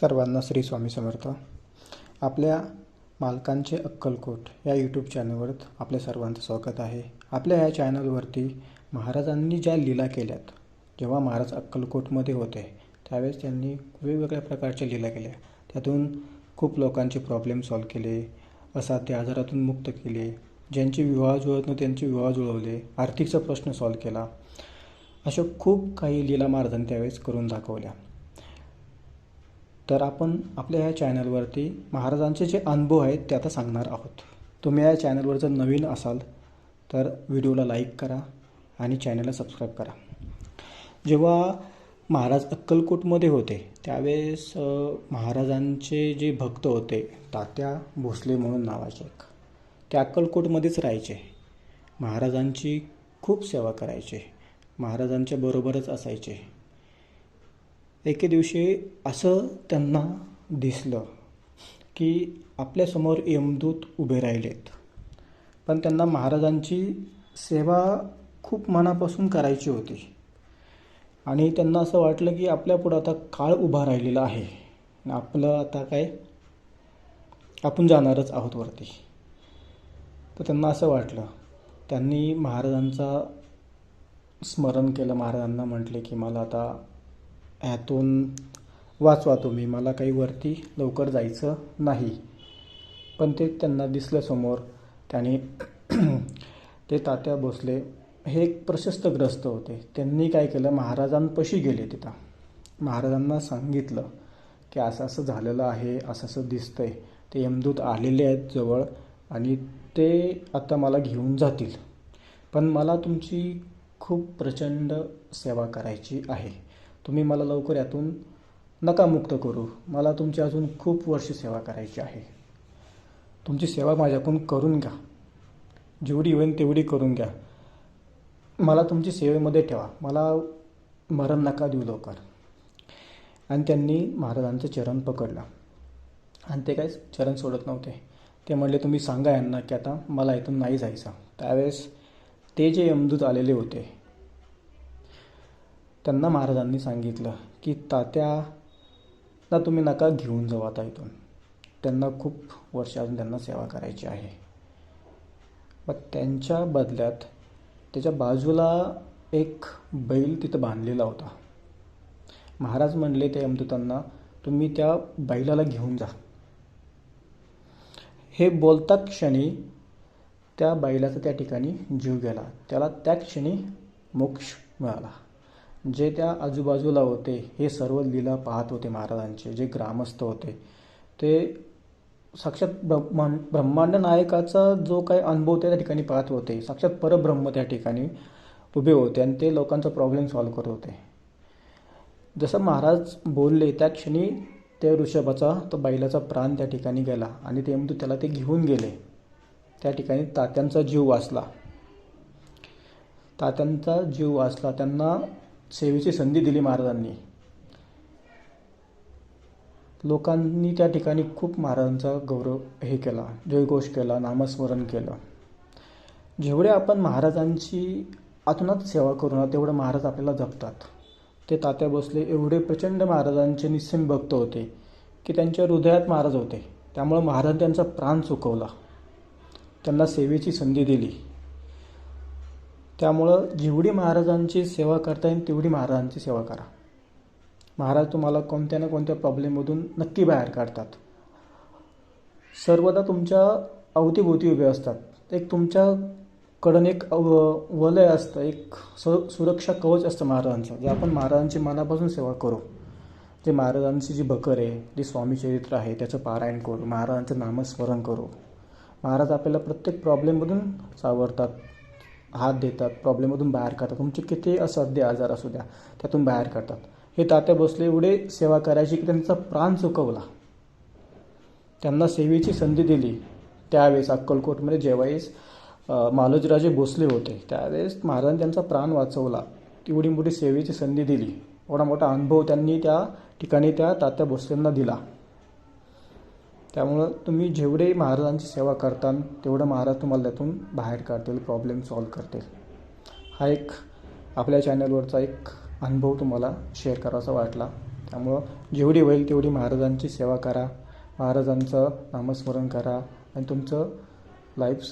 सर्वांना श्री स्वामी समर्थ. आपल्या मालकांचे अक्कलकोट या यूट्यूब चॅनलवर आपल्या सर्वांचं स्वागत आहे. आपल्या या चॅनलवरती महाराजांनी ज्या लीला केल्यात जेव्हा महाराज अक्कलकोटमध्ये होते त्यावेळेस त्यांनी वेगवेगळ्या प्रकारच्या लीला केल्या. त्यातून खूप लोकांचे प्रॉब्लेम सॉल्व केले असाध्य आजारातून मुक्त केले ज्यांचे विवाह जुळत नव्हते त्यांचे विवाह जुळवले आर्थिकचा प्रश्न सॉल्व केला. अशा खूप काही लीला महाराजांनी त्यावेळेस करून दाखवल्या. तर आपण आपल्या ह्या चॅनलवरती महाराजांचे जे अनुभव आहेत ते आता सांगणार आहोत. तुम्ही या चॅनलवर जर नवीन असाल तर व्हिडिओला लाईक करा आणि चॅनलला सबस्क्राईब करा. जेव्हा महाराज अक्कलकोटमध्ये होते त्यावेळेस महाराजांचे जे भक्त होते तात्या भोसले म्हणून नावाचे एक ते अक्कलकोटमध्येच राहायचे. महाराजांची खूप सेवा करायचे. महाराजांच्या बरोबरच असायचे. एके दिवशी असं त्यांना दिसलं की आपल्यासमोर यमदूत उभे राहिलेत. पण त्यांना महाराजांची सेवा खूप मनापासून करायची होती. आणि त्यांना असं वाटलं की आपल्यापुढं आता काळ उभा राहिलेला आहे. आपलं आता काय? आपण जाणारच आहोत वरती. तर त्यांना असं वाटलं. त्यांनी महाराजांचा स्मरण केलं. महाराजांना म्हटले की मला आता ह्यातून वाचवा तुम्ही. मला काही वरती लवकर जायचं नाही. पण ते त्यांना दिसलं समोर. त्याने ते तात्या भोसले हे एक प्रशस्त ग्रस्त होते. त्यांनी काय केलं? महाराजांपाशी गेले तिथं. महाराजांना सांगितलं की असं असं झालेलं आहे असं असं दिसतंय. ते यमदूत आलेले आहेत जवळ आणि ते आता मला घेऊन जातील. पण मला तुमची खूप प्रचंड सेवा करायची आहे. तुम्ही मला लवकर यातून नका मुक्त करू. मला तुमची अजून खूप वर्ष सेवा करायची आहे. तुमची सेवा माझ्याकडून करून घ्या. जेवढी होईल तेवढी करून घ्या. मला तुमची सेवेमध्ये ठेवा. मला मरण नका देऊ लवकर. आणि त्यांनी महाराजांचं चरण पकडलं. आणि ते काय चरण सोडत नव्हते. ते म्हणले तुम्ही सांगा यांना की आता मला इथून नाही जायचं. त्यावेळेस ते जे यमदूत आलेले होते त्यांना महाराजांनी सांगितलं की तात्या ना तुम्ही नका घेऊन जाऊ आता इथून. त्यांना खूप वर्ष अजून त्यांना सेवा करायची आहे. मग त्यांच्या बदल्यात त्याच्या बाजूला एक बैल तिथं बांधलेला होता. महाराज म्हणले ते अमृतांना तुम्ही त्या बैलाला घेऊन जा. हे बोलता क्षणी त्या बैलाचा त्या ठिकाणी जीव गेला. त्याला त्या क्षणी मोक्ष मिळाला. जे त्या आजूबाजूला होते हे सर्व लीला पाहत होते महाराजांचे जे ग्रामस्थ होते. ते साक्षात ब्रह्मां ब्रह्मांड नायकाचा जो काही अनुभव त्या ठिकाणी पाहत होते साक्षात परब्रह्म त्या ठिकाणी उभे होते आणि ते लोकांचा प्रॉब्लेम सॉल्व्ह करत होते. जसं महाराज बोलले त्या क्षणी त्या ऋषभाचा तो बैलाचा प्राण त्या ठिकाणी गेला आणि ते त्याला ते घेऊन गेले. त्या ठिकाणी तात्यांचा जीव वाचला. तात्यांचा जीव वाचला त्यांना सेवेची संधी दिली महाराजांनी. लोकांनी त्या ठिकाणी खूप महाराजांचा गौरव हे केला जयघोष केला नामस्मरण केलं. जेवढे आपण महाराजांची आतूनच सेवा करू ना तेवढं महाराज आपल्याला जपतात. ते तात्या बसले एवढे प्रचंड महाराजांचे निस्सिम भक्त होते की त्यांच्या हृदयात महाराज होते. त्यामुळं महाराज त्यांचा प्राण चुकवला त्यांना सेवेची संधी दिली. त्यामुळं जेवढी महाराजांची सेवा करता येईल तेवढी महाराजांची सेवा करा. महाराज तुम्हाला कोणत्या ना कोणत्या प्रॉब्लेममधून नक्की बाहेर काढतात. सर्वदा तुमच्या अवतीभोवती उभे असतात. एक तुमच्याकडून एक वलय असतं एक स सुरक्षा कवच असतं महाराजांचं जे आपण महाराजांची मनापासून सेवा करू. जे महाराजांची जी बकर आहे जे स्वामी चरित्र आहे त्याचं पारायण करू महाराजांचं नामस्मरण करू. महाराज आपल्याला प्रत्येक प्रॉब्लेममधून सावरतात. हात देतात प्रॉब्लेममधून बाहेर काढतात. तुमचे किती असाध्य आजार असू द्या त्यातून बाहेर काढतात. हे तात्या बसले एवढे सेवा करायची की त्यांचा प्राण चुकवला. त्यांना सेवेची संधी दिली. त्यावेळेस अक्कलकोटमध्ये ज्यावेळेस मालोजीराजे भोसले होते. त्यावेळेस महाराजांनी त्यांचा प्राण वाचवला. एवढी मोठी सेवेची संधी दिली. एवढा मोठा अनुभव त्यांनी त्या ठिकाणी त्या तात्या भोसलेंना दिला. त्यामुळं तुम्ही जेवढे महाराजांची सेवा करता तेवढं महाराज तुम्हाला त्यातून बाहेर काढतील प्रॉब्लेम सॉल्व्ह करतील. हा एक आपल्या चॅनलवरचा एक अनुभव तुम्हाला शेअर करावासा वाटला. त्यामुळं जेवढी होईल तेवढी महाराजांची सेवा करा महाराजांचं नामस्मरण करा आणि तुमचं लाईफ